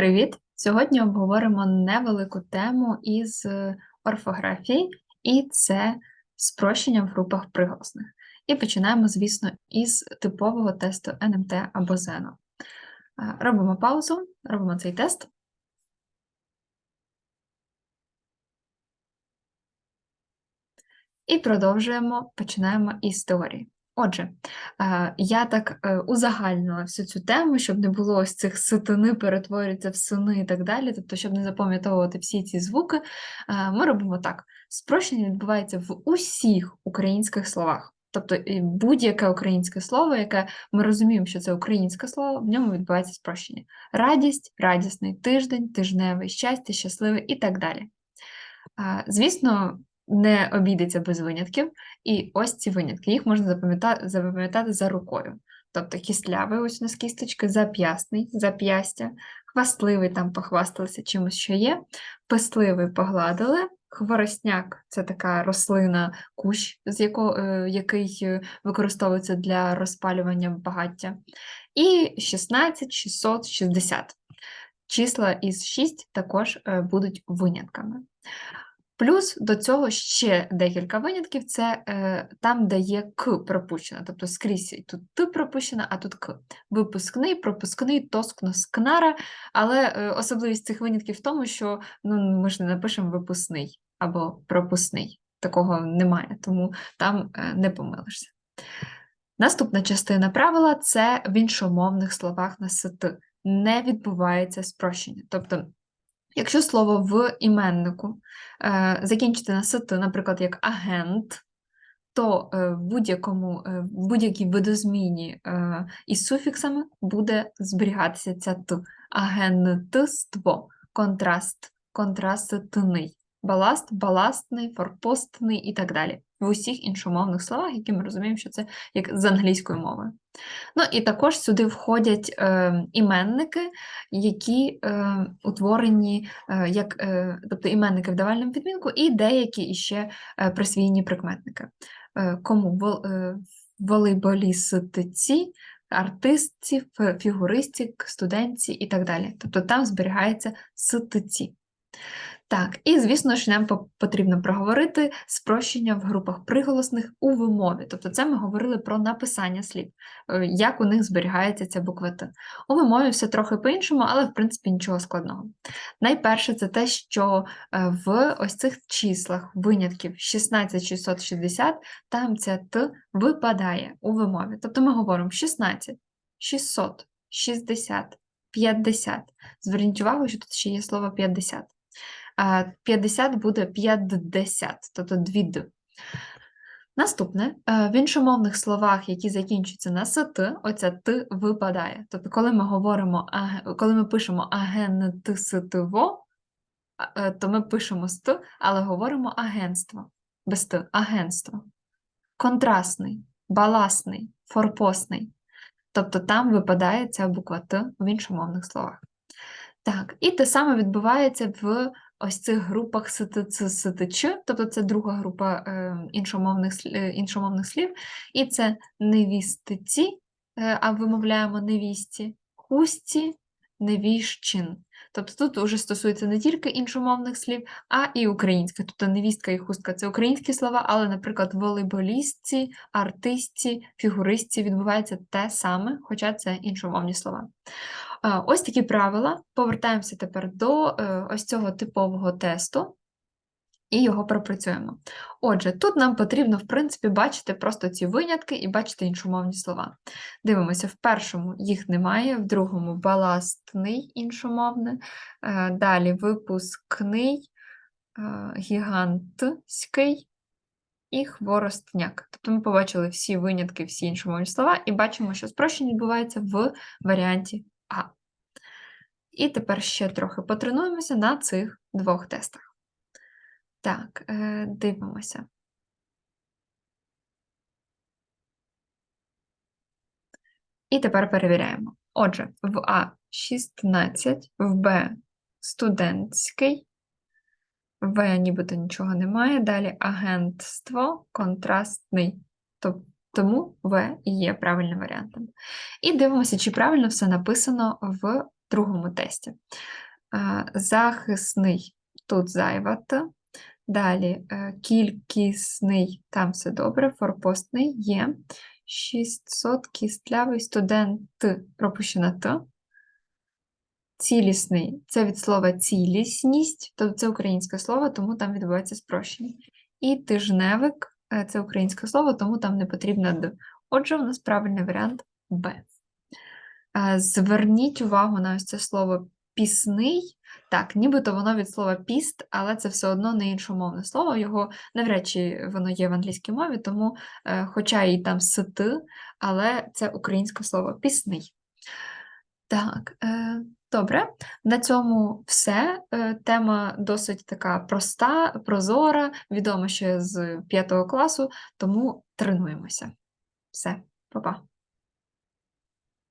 Привіт! Сьогодні обговоримо невелику тему із е, орфографії, і це спрощення в групах приголосних. І починаємо, звісно, із типового тесту НМТ або ЗЕНО. Е, Робимо паузу, робимо цей тест. І продовжуємо, починаємо із теорії. Отже, е, я так е, узагальнила всю цю тему, щоб не було ось цих сатани перетворюються в сини і так далі, тобто, щоб не запам'ятовувати всі ці звуки, е, ми робимо так: спрощення відбувається в усіх українських словах. Тобто будь-яке українське слово, яке ми розуміємо, що це українське слово, в ньому відбувається спрощення. Радість, радісний тиждень, тижневий, щастя, щасливий і так далі. Звісно, не обійдеться без винятків, і ось ці винятки. Їх можна запам'ятати запам'ятати за рукою. Тобто кістлявий, ось у нас кісточки, зап'ясний, зап'ястя, хвастливий там похвасталися чимось, що є, писливий погладили, хворостняк це така рослина, кущ, з якого, е, який е, використовується для розпалювання багаття. І 16, 660. Числа із 6 також е, будуть винятками. Плюс до цього ще декілька винятків це е, там, де є К пропущено, тобто скрізь тут Т пропущено, а тут К. Випускний, пропускний, тоскно, скнара. Але е, особливість цих винятків в тому, що ну, ми ж не напишемо випускний або пропускний. Такого немає, тому там е, не помилишся. Наступна частина правила це в іншомовних словах на СТ. Не відбувається спрощення. Тобто Якщо слово в іменнику е, закінчити на «ст», наприклад, як агент, то е, в будь-якому, е, будь-якій видозміні із суфіксами буде зберігатися ця т. Агентство, контраст, контрастний баласт, баластний, форпостний і так далі. В усіх іншомовних словах, які ми розуміємо, що це як з англійською мовою. Ну і також сюди входять е, іменники, які е, утворені е, як е, тобто іменники в давальному відмінку, і деякі іще е, присвійні прикметники. Е, Кому Вол, е, волейболістці, артистці, фігуристці, студентці і так далі. Тобто там зберігається стці. Так, і звісно ж, нам потрібно проговорити спрощення в групах приголосних у вимові. Тобто, це ми говорили про написання слів, е, як у них зберігається ця буква Т. У вимові все трохи по-іншому, але в принципі нічого складного. Найперше, це те, що е, в ось цих числах винятків 16660, там ця Т випадає у вимові. Тобто ми говоримо 16, 600, 60, 50. Зверніть увагу, що тут ще є слово 50. 50 буде 50, тобто 2 д. Наступне, е, в іншомовних словах, які закінчуються на СТ, оця Т випадає. Тобто, коли ми говоримо, коли ми пишемо агентство, е, то ми пишемо ст, але говоримо агентство. Без Т, агентство. Контрастний, баласний, форпостний. Тобто там випадає ця буква Т в іншомовних словах. Так, і те саме відбувається в ось цих групах СТЦ, СТЧ, тобто це друга група е, іншомовних, е, іншомовних слів, і це невістиці, е, а вимовляємо невісті, хусті, невіщин. Тобто тут вже стосується не тільки іншомовних слів, а і українських. Тобто невістка і хустка це українські слова, але, наприклад, волейболістці, артистці, фігуристці відбувається те саме, хоча це іншомовні слова. Ось такі правила. Повертаємося тепер до е, ось цього типового тесту. І його пропрацюємо. Отже, тут нам потрібно, в принципі, бачити просто ці винятки і бачити іншомовні слова. Дивимося, в першому їх немає, в другому баластний іншомовний, е, далі випускний, е, гігантський і хворостняк. Тобто ми побачили всі винятки, всі іншомовні слова, і бачимо, що спрощення відбувається в варіанті а. І тепер ще трохи потренуємося на цих двох тестах. Так, е, дивимося. І тепер перевіряємо. Отже, в А 16, в Б студентський, в нібито нічого немає. Далі агентство контрастний. Тому В є правильним варіантом. І дивимося, чи правильно все написано в другому тесті. Е, Захисний тут зайва Т. Далі е, кількісний, там все добре, форпостний є. 600 кістлявий студент пропущена Т. Цілісний це від слова цілісність, тобто це українське слово, тому там відбувається спрощення. І тижневик е, це українське слово, тому там не потрібно Д. Отже, у нас правильний варіант Б. Е, Зверніть увагу на ось це слово пісний. Так, нібито воно від слова піст, але це все одно не іншомовне слово. Його навряд чи воно є в англійській мові, тому, е, хоча і там сити, але це українське слово пісний. Так, е, добре. На цьому все. Е, тема досить така проста, прозора, відома ще з 5 класу, тому тренуємося. Все, па-па.